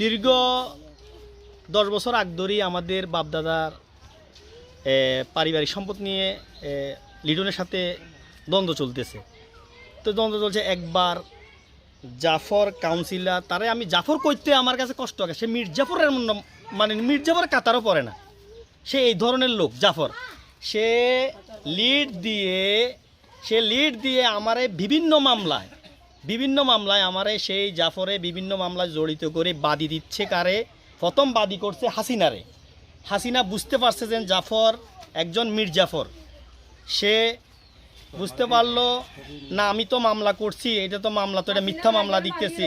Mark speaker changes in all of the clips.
Speaker 1: দীর্ঘ দশ বছর আগ ধরেই আমাদের বাপদাদার পারিবারিক সম্পদ নিয়ে লিডনের সাথে দ্বন্দ্ব চলতেছে। তো দ্বন্দ্ব চলছে একবার জাফর কাউন্সিলর, তারে আমি জাফর কইতে আমার কাছে কষ্ট লাগে সে মির্জাফরের মানে মির্জাফরের কাতারও পড়ে না। সে এই ধরনের লোক, জাফর। সে লিড দিয়ে, সে লিড দিয়ে আমারে বিভিন্ন মামলায় বিভিন্ন মামলায় আমারে সেই জাফরে বিভিন্ন মামলায় জড়িত করে বাদী দিচ্ছে কারে? প্রথম বাদী করছে হাসিনারে। হাসিনা বুঝতে পারছে যে জাফর একজন মীর জাফর। সে বুঝতে পারল, না, আমি তো মামলা করছি, এটা তো মামলা, তো এটা মিথ্যা মামলা দিতেছি।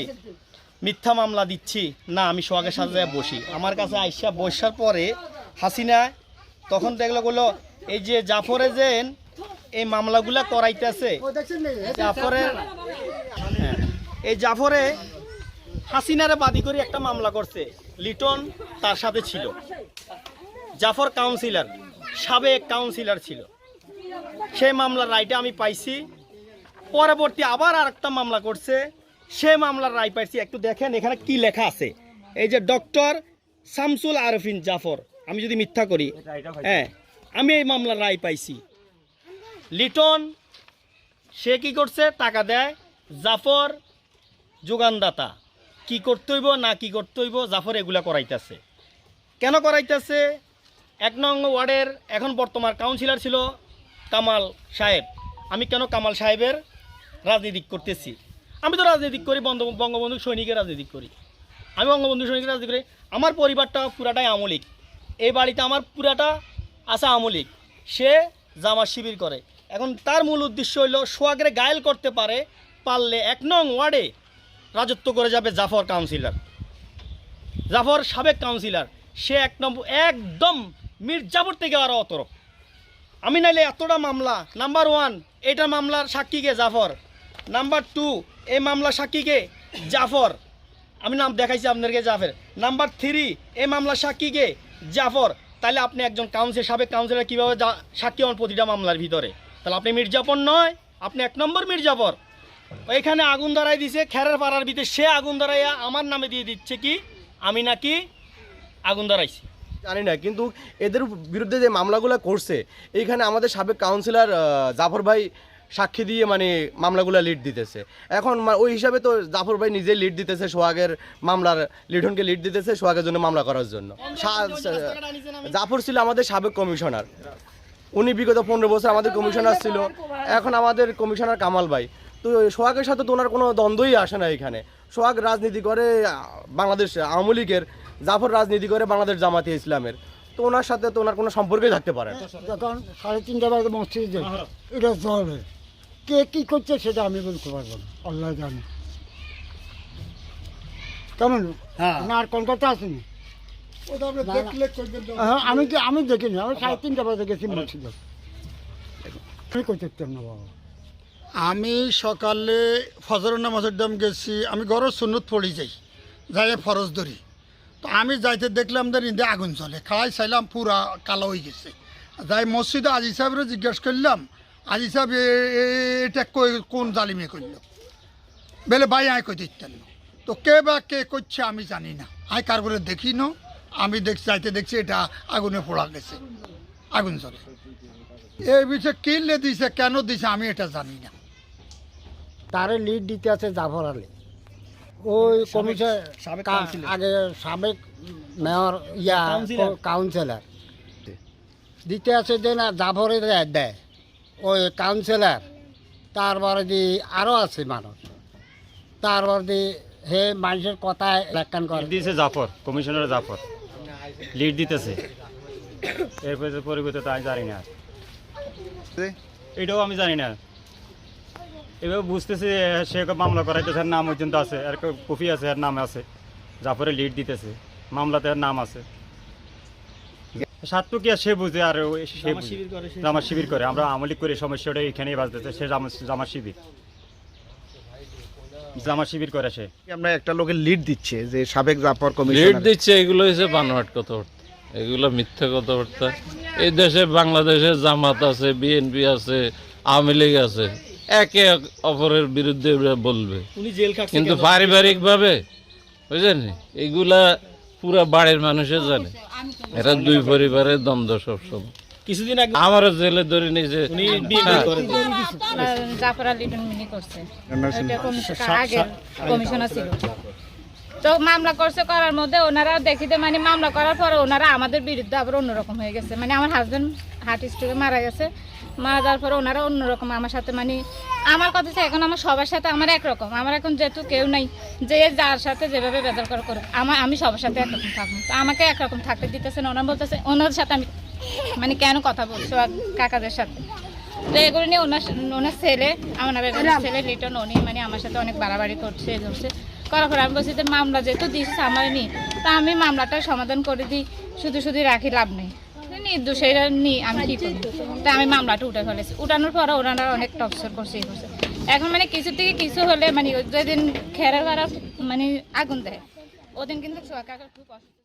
Speaker 1: মিথ্যা মামলা দিচ্ছি। না, আমি সোহাগের সাথে বসি। আমার কাছে আইসা বসার পরে হাসিনা তখন দেখল, বলল, এই যে জাফরে যে এই মামলাগুলা করাইতেছে। জাফরের হ্যাঁ, এই জাফরে হাসিনারে বাদী করে একটা মামলা করছে। লিটন তার সাথে ছিল। জাফর কাউন্সিলর সাবেক কাউন্সিলর ছিল। সেই মামলার রায়টা আমি পাইছি। পরবর্তী আবার আর একটা মামলা করছে। সে মামলার রায় পাইছি। একটু দেখেন এখানে কি লেখা আছে। এই যে ডক্টর শামসুল আরফিন জাফর আমি যদি মিথ্যা করি হ্যাঁ আমি এই মামলার রায় পাইছি। লিটন, সে কি করছে? টাকা দেয়। জাফর, যোগানদাতা। কি করতে হইব, না কি করতে হইব, জাফর এগুলা করাইতেছে। কেন করাইতেছে? এক নং ওয়ার্ডের এখন বর্তমান কাউন্সিলর ছিল কামাল সাহেব। আমি কেন কামাল সাহেবের রাজনীতি করতেছি? আমি তো রাজনীতি করি বঙ্গ- বঙ্গবন্ধু সৈনিকের রাজনীতি করি। আমি বঙ্গবন্ধু সৈনিকের রাজনীতি করি। আমার পরিবারটা পুরাটাই আমলিক। এই বাড়িতে আমার পুরাটা আছে আমলিক। সে জামা শিবির করে। এখন তার মূল উদ্দেশ্য হইল সোয়াগরে গায়েল করতে পারে, পারলে এক নং ওয়ার্ডে রাজত্ব করে যাবে জাফর কাউন্সিলর। জাফর সাবেক কাউন্সিলর, সে এক নম্বর, একদম মির্জাপুর থেকে আরও অতরফ আমি নাইলে এতটা মামলা, নাম্বার ওয়ান, এটা মামলার সাক্ষীকে জাফর? নাম্বার টু, এই মামলার সাক্ষীকে জাফর। আমি নাম দেখাইছি আপনাদেরকে জাফের। নাম্বার থ্রি, এই মামলার সাক্ষীকে জাফর। তাহলে আপনি একজন কাউন্সিল সাবেক কাউন্সিলর কীভাবে সাক্ষী হন প্রতিটা মামলার ভিতরে? তাহলে আপনি মির্জাফর নয়, আপনি এক নম্বর মির্জাফর এখানে আগুন ধরাই দিছে, খেরার পাড়ার ভিতরে সে আগুন ধরাইয়া আমার নামে দিয়ে দিচ্ছে কি? আমি নাকি আগুন ধরাইছি।
Speaker 2: জানি না, কিন্তু এদের বিরুদ্ধে যে মামলাগুলো করছে, এইখানে আমাদের সাবেক কাউন্সিলর জাফর ভাই সাক্ষী দিয়ে মানে মামলাগুলো লিড দিতেছে। এখন ওই হিসাবে তো জাফর ভাই নিজে লিড দিতেছে সোহাগের মামলার লিটনকে লিড দিতেছে সোহাগের জন্য মামলা করার জন্য। জাফর ছিল আমাদের সাবেক কমিশনার। উনি বিগত পনেরো বছর আমাদের কমিশনার ছিল। এখন আমাদের কমিশনার কামাল ভাই। তো সোহাগের সাথে তো ওনার কোনো দ্বন্দ্বই আসে না এখানে। সোহাগ রাজনীতি করে বাংলাদেশ আওয়ামী লীগের জাফর রাজনীতি করে বাংলাদেশ জামাতে ইসলামের। তো ওনার সাথে তো ওনার কোনো সম্পর্কই থাকতে পারে
Speaker 3: যখন সাড়ে তিনটা বাজে মসজিদে এটা চলবে কে কি করছে সেটা আমি বলতে পারব না আল্লাহ জানে। কেমন? না আর কলকাতা আসেনি? হ্যাঁ, আমি কি আমি দেখিনি আমি সাড়ে তিনটা বাজে গেছি মসজিদে। আমি করতে না বাবা?
Speaker 4: আমি সকালে ফজরের নামাজের দাম গেছি আমি ঘরের সুন্নত পড়ি যাই যাই ফরজ ধরি। তো আমি যাইতে দেখলাম যে ইন্দে আগুন চলে খাই চাইলাম, পুরা কালো হয়ে গেছে। যাই মসজিদে আজি সাহেবের জিজ্ঞেস করলাম, আজি সাহেব এটা কোন জালিমে করল? বেলে, ভাই, আয় কই দিতেন। তো কে বা কে করছে আমি জানি না। কার করে দেখি না, আমি দেখছি যাইতে দেখছি এটা আগুনে পোড়া গেছে। আগুন চলে এই বিষয়ে কিনলে দিছে, কেন দিছে আমি এটা জানি না।
Speaker 3: তারে লিড দিতে আছে জাফর আলী ওই কমিশন আগে সাবেক মেয়র ইয়া
Speaker 1: কাউন্সিলর।
Speaker 3: কাউন্সিলর দিতে আছে যে না জাফরে দেয়। ওই কাউন্সিলর তারপরে দি আরও আছে মানুষ। তারপর দি হে মানুষের কথায় লেখান করে।
Speaker 5: দিয়েছে জাফর কমিশনার জাফর। লিড দিতেছে। এরপরে পরিবর্তে তো আমি জানি না। এটাও আমি জানি না। এভাবে বুঝতেছি সে মামলা করাইতেছে নাম পর্যন্ত আছে। আর কফি আছে এর নাম আছে। জাফরে লিড দিতেছে। মামলাতে নাম আছে। সাতটু কি আর সে বুঝে আর সে
Speaker 1: জামা শিবির করে
Speaker 5: আমরা আমলিক করে সমস্যাটা এখানেই বাজতেছে সে জামা শিবির। জামা শিবির করে সে।
Speaker 6: আমরা একটা লোকের লিড দিচ্ছে যে সাবেক জাফর
Speaker 7: লিড দিচ্ছে এগুলো হচ্ছে বানোয়াট কথাবার্তা। এগুলো মিথ্যা কথাবার্তা। এই দেশে বাংলাদেশে জামাত আছে বিএনপি আছে আওয়ামী লীগ আছে। একে অপরের বিরুদ্ধে ওরা বলবে
Speaker 1: উনি জেল খাটছে
Speaker 7: কিন্তু
Speaker 1: কেন?
Speaker 7: পারিবারিক ভাবে বুঝলেন এগুলা পুরা বাড়ির মানুষে জানে এরা দুই পরিবারের দ্বন্দ্ব সবসময়
Speaker 1: কিছুদিন আগে
Speaker 7: আমারও জেলে ধরে নিয়েছে
Speaker 8: জাফর আলী করছে কমিশনার ছিল তো মামলা করছে করার মধ্যে ওনারা দেখিতে মানে মামলা করার পরে ওনারা আমাদের বিরুদ্ধে আবার অন্যরকম হয়ে গেছে। মানে আমার হাজব্যান্ড হার্ট স্ট্রোকে মারা গেছে। মারা যাওয়ার পরে ওনারা অন্যরকম আমার সাথে মানে আমার কথা এখন আমার সবার সাথে আমার একরকম। আমার এখন যেহেতু কেউ নাই, যে যার সাথে যেভাবে বেজার করে করুক, আমার আমি সবার সাথে একরকম থাকব। তো আমাকে একরকম থাকতে দিতেছে না ওনারা বলতেছে, ওনার সাথে আমি মানে কেন কথা বলছো কাকাদের সাথে? তো এগুলো নিয়ে ওনার ওনার ছেলে, আমার ছেলে, লিটন, উনি মানে আমার সাথে অনেক বাড়াবাড়ি করছে করছে। করার করে আমি বলছি যে মামলা যেহেতু দিচ্ছে আমার নি, তা আমি মামলাটা সমাধান করে দিই, শুধু শুধু রাখি লাভ নেই। নির্দোষেরা নি, আমি কী করি তা আমি মামলাটা উঠে ফেলেছি। উঠানোর পরে ওনারা অনেক টর্চার করছে করছে। এখন মানে কিছু থেকে কিছু হলে মানে যেদিন খেরা ভাড়া মানে আগুন দেয়, ওদিন কিন্তু খুব অসুস্থ।